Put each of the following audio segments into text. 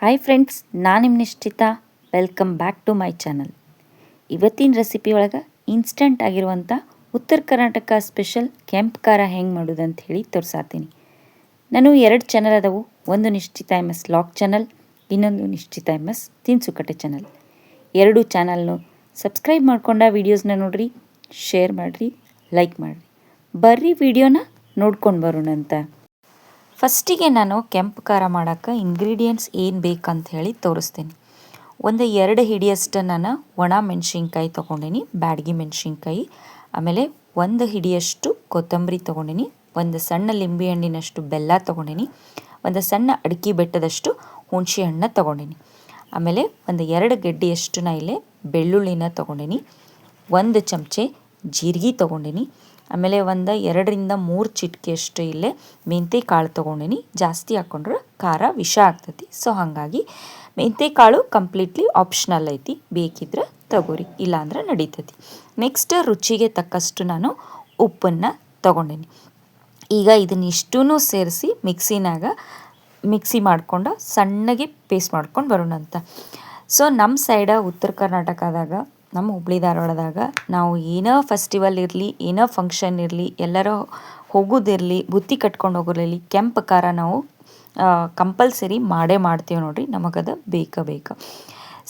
Hi friends ನಾನು ನಿಮ್ಮ ನಿಶ್ಚಿತ. Welcome back to my channel ಇವತ್ತಿನ ರೆಸಿಪಿ ಒಳಗೆ ಇನ್ಸ್ಟಂಟ್ ಆಗಿರುವಂಥ ಉತ್ತರ ಕರ್ನಾಟಕ ಸ್ಪೆಷಲ್ ಕೆಂಪು ಖಾರ ಹೆಂಗೆ ಮಾಡೋದು ಅಂತ ಹೇಳಿ ತೋರಿಸಾತೀನಿ. ನಾನು ಎರಡು ಚಾನಲ್ ಅದಾವು. ಒಂದು ನಿಶ್ಚಿತ ಎಂ ಎಸ್ ಲಾಕ್ ಚಾನಲ್ ಇನ್ನೊಂದು ನಿಶ್ಚಿತ ಎಂ ಎಸ್ ತಿನ್ಸುಕಟ್ಟೆ ಚಾನಲ್ ಎರಡು ಚಾನಲ್ನು ಸಬ್ಸ್ಕ್ರೈಬ್ ಮಾಡ್ಕೊಂಡ ವೀಡಿಯೋಸ್ನ ನೋಡ್ರಿ ಶೇರ್ ಮಾಡಿರಿ ಲೈಕ್ ಮಾಡಿರಿ. ಬರ್ರಿ ವಿಡಿಯೋನ ನೋಡ್ಕೊಂಡು ಬರೋಣ ಅಂತ ಫಸ್ಟಿಗೆ ನಾನು ಕೆಂಪು ಖಾರ ಮಾಡೋಕ್ಕೆ ಇಂಗ್ರೀಡಿಯೆಂಟ್ಸ್ ಏನು ಬೇಕಂತ ಹೇಳಿ ತೋರಿಸ್ತೀನಿ. ಒಂದು ಎರಡು ಹಿಡಿಯಷ್ಟು ನಾನು ಒಣ ಮೆಣಸಿನ್ಕಾಯಿ ತೊಗೊಂಡಿನಿ, ಬ್ಯಾಡಗಿ ಮೆಣಸಿನ್ಕಾಯಿ. ಆಮೇಲೆ ಒಂದು ಹಿಡಿಯಷ್ಟು ಕೊತ್ತಂಬರಿ ತೊಗೊಂಡಿನಿ, ಒಂದು ಸಣ್ಣ ಲಿಂಬೆ ಹಣ್ಣಿನಷ್ಟು ಬೆಲ್ಲ ತೊಗೊಂಡಿನಿ, ಒಂದು ಸಣ್ಣ ಅಡಿಕೆ ಬೆಟ್ಟದಷ್ಟು ಹುಣಸೆ ಹಣ್ಣು ತೊಗೊಂಡಿನಿ. ಆಮೇಲೆ ಒಂದು ಎರಡು ಗೆಡ್ಡೆಯಷ್ಟು ನಾ ಇಲ್ಲೇ ಬೆಳ್ಳುಳ್ಳಿನ ತೊಗೊಂಡಿನಿ, ಒಂದು ಚಮಚೆ ಜೀರಿಗೆ ತೊಗೊಂಡಿನಿ. ಆಮೇಲೆ ಒಂದು ಎರಡರಿಂದ ಮೂರು ಚಿಟಿಕೆಯಷ್ಟು ಇಲ್ಲೇ ಮೆಂತೆ ಕಾಳು ತೊಗೊಂಡಿನಿ. ಜಾಸ್ತಿ ಹಾಕ್ಕೊಂಡ್ರೆ ಖಾರ ವಿಷ ಆಗ್ತೈತಿ. ಸೊ ಹಾಗಾಗಿ ಮೆಂತೆ ಕಾಳು ಕಂಪ್ಲೀಟ್ಲಿ ಆಪ್ಷನಲ್ ಐತಿ. ಬೇಕಿದ್ರೆ ತಗೋರಿ, ಇಲ್ಲಾಂದ್ರೆ ನಡೀತೈತಿ. ನೆಕ್ಸ್ಟ್ ರುಚಿಗೆ ತಕ್ಕಷ್ಟು ನಾನು ಉಪ್ಪನ್ನು ತೊಗೊಂಡಿನಿ. ಈಗ ಇದನ್ನಿಷ್ಟೂ ಸೇರಿಸಿ ಮಿಕ್ಸಿನಾಗ ಮಿಕ್ಸಿ ಮಾಡಿಕೊಂಡು ಸಣ್ಣಗೆ ಪೇಸ್ಟ್ ಮಾಡ್ಕೊಂಡು ಬರೋಣ ಅಂತ ಸೊ ನಮ್ಮ ಸೈಡ ಉತ್ತರ ಕರ್ನಾಟಕದಾಗ ನಮ್ಮ ಹುಬ್ಳಿ ಧಾರವಾಡದಾಗ ನಾವು ಏನೋ ಫೆಸ್ಟಿವಲ್ ಇರಲಿ, ಏನೋ ಫಂಕ್ಷನ್ ಇರಲಿ, ಎಲ್ಲರೂ ಹೋಗೋದಿರಲಿ, ಬುತ್ತಿ ಕಟ್ಕೊಂಡು ಹೋಗೋದಿರಲಿ, ಕೆಂಪು ಖಾರ ನಾವು ಕಂಪಲ್ಸರಿ ಮಾಡೇ ಮಾಡ್ತೀವಿ ನೋಡಿರಿ, ನಮಗದು ಬೇಕ ಬೇಕು.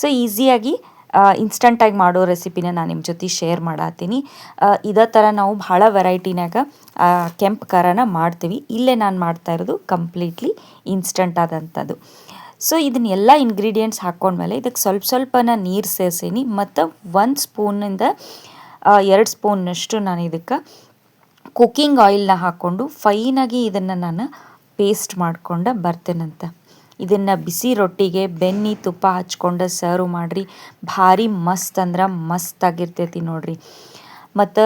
ಸೊ ಈಸಿಯಾಗಿ ಇನ್ಸ್ಟಂಟಾಗಿ ಮಾಡೋ ರೆಸಿಪಿನ ನಾನು ನಿಮ್ಮ ಜೊತೆ ಶೇರ್ ಮಾಡತ್ತೀನಿ ಇದೇ ಥರ ನಾವು ಭಾಳ ವೆರೈಟಿನಾಗ ಕೆಂಪು ಖಾರನ ಮಾಡ್ತೀವಿ. ಇಲ್ಲೇ ನಾನು ಮಾಡ್ತಾ ಇರೋದು ಕಂಪ್ಲೀಟ್ಲಿ ಇನ್ಸ್ಟಂಟ್ ಆದಂಥದ್ದು ಸೊ ಇದನ್ನೆಲ್ಲ ಇಂಗ್ರೀಡಿಯೆಂಟ್ಸ್ ಹಾಕ್ಕೊಂಡ್ಮೇಲೆ ಇದಕ್ಕೆ ಸ್ವಲ್ಪ ಸ್ವಲ್ಪನ ನೀರು ಸೇರಿಸೀನಿ. ಮತ್ತು ಒಂದು ಸ್ಪೂನಿಂದ ಎರಡು ಸ್ಪೂನ್ನಷ್ಟು ನಾನು ಇದಕ್ಕೆ ಕುಕ್ಕಿಂಗ್ ಆಯಿಲ್ನ ಹಾಕ್ಕೊಂಡು ಫೈನಾಗಿ ಇದನ್ನು ನಾನು ಪೇಸ್ಟ್ ಮಾಡ್ಕೊಂಡು ಬರ್ತೇನಂತ ಇದನ್ನು ಬಿಸಿ ರೊಟ್ಟಿಗೆ ಬೆನ್ನಿ ತುಪ್ಪ ಹಚ್ಕೊಂಡು ಸರ್ವ್ ಮಾಡಿರಿ. ಭಾರಿ ಮಸ್ತ್ ಅಂದ್ರೆ ಮಸ್ತ್ ಆಗಿರ್ತೈತಿ ನೋಡಿರಿ. ಮತ್ತು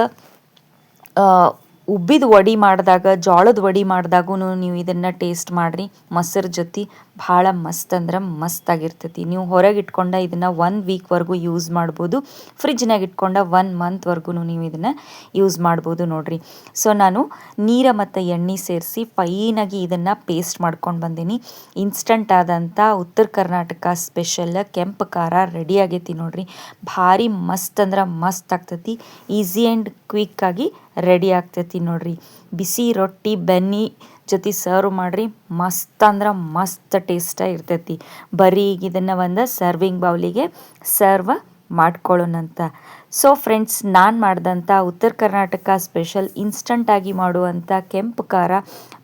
ಉಬ್ಬಿದ ವಡಿ ಮಾಡಿದಾಗ, ಜೋಳದ ವಡಿ ಮಾಡಿದಾಗೂ ನೀವು ಇದನ್ನು ಟೇಸ್ಟ್ ಮಾಡಿರಿ. ಮೊಸರು ಜೊತೆ ಭಾಳ ಮಸ್ತ್ ಅಂದ್ರೆ ಮಸ್ತ್ ಆಗಿರ್ತೈತಿ. ನೀವು ಹೊರಗೆ ಇಟ್ಕೊಂಡ ಇದನ್ನು ಒನ್ ವೀಕ್ವರೆಗೂ ಯೂಸ್ ಮಾಡ್ಬೋದು. ಫ್ರಿಜ್ನಾಗ ಇಟ್ಕೊಂಡ ಒನ್ ಮಂತ್ವರೆಗೂ ನೀವು ಇದನ್ನು ಯೂಸ್ ಮಾಡ್ಬೋದು ನೋಡಿರಿ. ಸೊ ನಾನು ನೀರ ಮತ್ತು ಎಣ್ಣೆ ಸೇರಿಸಿ ಫೈನಾಗಿ ಇದನ್ನು ಪೇಸ್ಟ್ ಮಾಡ್ಕೊಂಡು ಬಂದೀನಿ. ಇನ್ಸ್ಟಂಟ್ ಆದಂಥ ಉತ್ತರ ಕರ್ನಾಟಕ ಸ್ಪೆಷಲ್ ಕೆಂಪು ಖಾರ ರೆಡಿ ಆಗೈತಿ ನೋಡಿರಿ. ಭಾರಿ ಮಸ್ತ್ ಅಂದ್ರೆ ಮಸ್ತ್ ಆಗ್ತೈತಿ. ಈಸಿ ಆ್ಯಂಡ್ ಕ್ವಿಕ್ಕಾಗಿ ರೆಡಿ ಆಗ್ತೈತಿ ನೋಡಿರಿ. ಬಿಸಿ ರೊಟ್ಟಿ ಬೆನ್ನಿ ಜೊತೆ ಸರ್ವ್ ಮಾಡಿರಿ. ಮಸ್ತ್ ಅಂದ್ರೆ ಮಸ್ತ್ ಟೇಸ್ಟ ಇರ್ತೈತಿ. ಬರೀ ಇದನ್ನು ಒಂದು ಸರ್ವಿಂಗ್ ಬೌಲಿಗೆ ಸರ್ವ್ ಮಾಡ್ಕೊಳ್ಳೋಣಂತ ಸೊ ಫ್ರೆಂಡ್ಸ್ ನಾನು ಮಾಡಿದಂಥ ಉತ್ತರ ಕರ್ನಾಟಕ ಸ್ಪೆಷಲ್ ಇನ್ಸ್ಟಂಟಾಗಿ ಮಾಡುವಂಥ ಕೆಂಪು ಖಾರ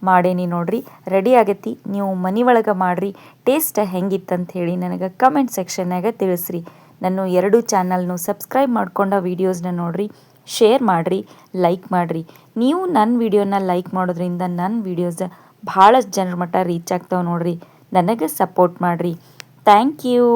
ಮಾಡೇನಿ ನೋಡ್ರಿ. ರೆಡಿ ಆಗೈತಿ? ನೀವು ಮನೆ ಒಳಗೆ ಮಾಡಿರಿ. ಟೇಸ್ಟ್ ಹೆಂಗಿತ್ತಂತ ಹೇಳಿ ನನಗೆ ಕಮೆಂಟ್ ಸೆಕ್ಷನ್ನಾಗ ತಿಳಿಸ್ರಿ. ನಾನು ಎರಡು ಚಾನಲ್ನು ಸಬ್ಸ್ಕ್ರೈಬ್ ಮಾಡ್ಕೊಂಡ ವೀಡಿಯೋಸ್ನ ನೋಡಿರಿ. ಶೇರ್ ಮಾಡಿರಿ ಲೈಕ್ ಮಾಡಿರಿ. ನೀವು ನನ್ನ ವಿಡಿಯೋನ ಲೈಕ್ ಮಾಡೋದ್ರಿಂದ ನನ್ನ ವಿಡಿಯೋಸ್ ಭಾಳಷ್ಟು ಜನರ ಮಟ್ಟ ರೀಚ್ ಆಗ್ತಾವೆ ನೋಡಿರಿ. ನನಗೆ ಸಪೋರ್ಟ್ ಮಾಡಿರಿ. Thank you